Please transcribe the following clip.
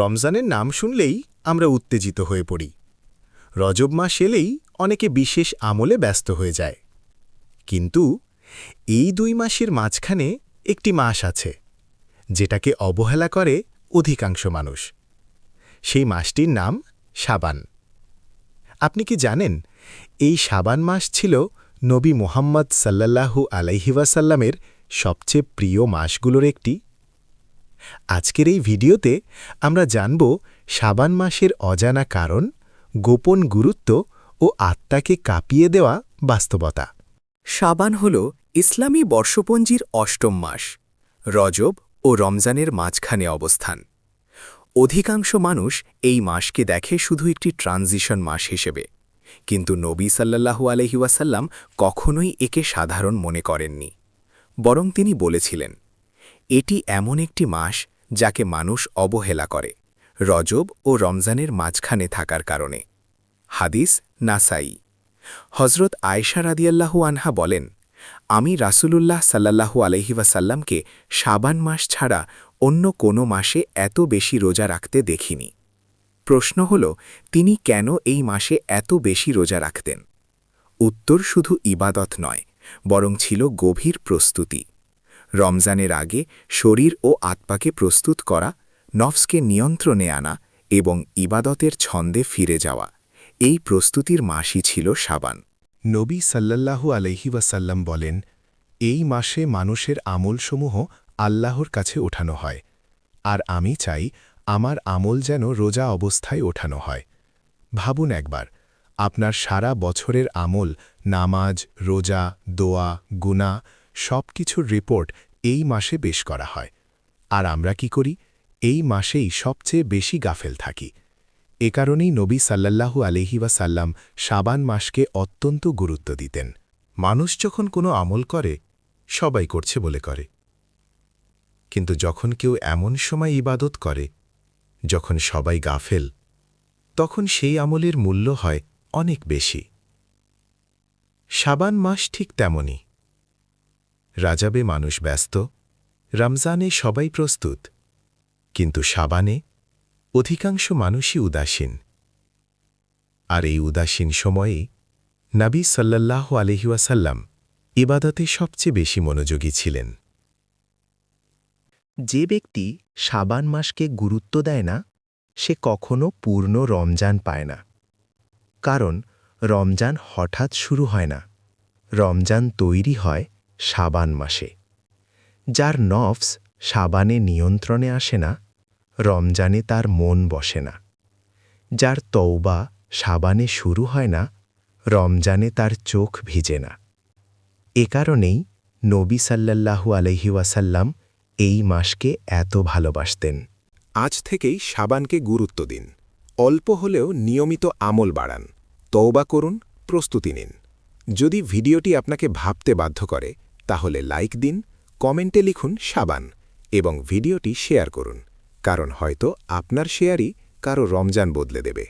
রমজানের নাম শুনলেই আমরা উত্তেজিত হয়ে পড়ি। রজব মাস এলেই অনেকে বিশেষ আমলে ব্যস্ত হয়ে যায়। কিন্তু এই দুই মাসের মাঝখানে একটি মাস আছে, যেটাকে অবহেলা করে অধিকাংশ মানুষ। সেই মাসটির নাম সাবান আপনি কি জানেন, এই সাবান মাস ছিল নবী মোহাম্মদ সাল্লাল্লাহু আলাইহিওয়াসাল্লামের সবচেয়ে প্রিয় মাসগুলোর একটি? আজকের এই ভিডিওতে আমরা জানব সাবান মাসের অজানা কারণ, গোপন গুরুত্ব ও আত্মাকে কাঁপিয়ে দেওয়া বাস্তবতা। সাবান হল ইসলামী বর্ষপঞ্জির অষ্টম মাস, রজব ও রমজানের মাঝখানে অবস্থান। অধিকাংশ মানুষ এই মাসকে দেখে শুধু একটি ট্রানজিশন মাস হিসেবে, কিন্তু নবী সাল্লাল্লাহু আলহিউসাল্লাম কখনোই একে সাধারণ মনে করেননি। বরং তিনি বলেছিলেন এটি এমন একটি মাস যাকে মানুষ অবহেলা করে, রজব ও রমজানের মাঝখানে থাকার কারণে। হাদিস নাসাই। হজরত আয়সা রাদিয়াল্লাহু আনহা বলেন, আমি রাসূলুল্লাহ সাল্লাল্লাহু আলহিবাসাল্লামকে সাবান মাস ছাড়া অন্য কোনো মাসে এত বেশি রোজা রাখতে দেখিনি। প্রশ্ন হল, তিনি কেন এই মাসে এত বেশি রোজা রাখতেন? উত্তর শুধু ইবাদত নয়, বরং ছিল গভীর প্রস্তুতি। রমজানের আগে শরীর ও আত্মাকে প্রস্তুত করা, নফসকে নিয়ন্ত্রণে আনা এবং ইবাদতের ছন্দে ফিরে যাওয়া। এই প্রস্তুতির মাসই ছিল সাবান। নবী সাল্লাল্লাহু আলহিবাসাল্লাম বলেন, এই মাসে মানুষের আমলসমূহ আল্লাহর কাছে ওঠানো হয়। আর আমি চাই আমার আমল যেন রোজা অবস্থায় ওঠানো হয়। ভাবুন একবার, আপনার সারা বছরের আমল নামাজ, রোজা, দোয়া গুনা সব কিছুর রিপোর্ট এই মাসে বেশ করা হয়। আর আমরা কি করি? এই মাসেই সবচেয়ে বেশি গাফেল থাকি। এ কারণেই নবী সাল্লাল্লাহু আলহিবাসাল্লাম সাবান মাসকে অত্যন্ত গুরুত্ব দিতেন। মানুষ যখন কোনো আমল করে, সবাই করছে বলে করে। কিন্তু যখন কেউ এমন সময় ইবাদত করে, যখন সবাই গাফেল, তখন সেই আমলের মূল্য হয় অনেক বেশি। সাবান মাস ঠিক তেমনই। রাজাবে মানুষ ব্যস্ত, রমজানে সবাই প্রস্তুত। কিন্তু সাবানে অধিকাংশ মানুষই উদাসীন। আর এই উদাসীন সময়েই নাবী সাল্লাল্লাহ আলহিউসাল্লাম ইবাদতে সবচেয়ে বেশি মনোযোগী ছিলেন। যে ব্যক্তি সাবান মাসকে গুরুত্ব দেয় না, সে কখনো পূর্ণ রমজান পায় না। কারণ রমজান হঠাৎ শুরু হয় না। রমজান তৈরি হয় সাবান মাসে। যার নফস সাবানে নিয়ন্ত্রণে আসে না, রমজানে তার মন বসে না। যার তৌবা সাবানে শুরু হয় না, রমজানে তার চোখ ভিজে না। এ কারণেই নবী সাল্লাল্লাহু আলহিউসাল্লাম এই মাসকে এত ভালোবাসতেন। আজ থেকেই সাবানকে গুরুত্ব দিন। অল্প হলেও নিয়মিত আমল বাড়ান। তৌবা করুন, প্রস্তুতি নিন। যদি ভিডিওটি আপনাকে ভাবতে বাধ্য করে তাহলে লাইক দিন, কমেন্টে লিখুন সাবান এবং ভিডিওটি শেয়ার করুন, কারণ হয়তো আপনার শেয়ারই কারও রমজান বদলে দেবে।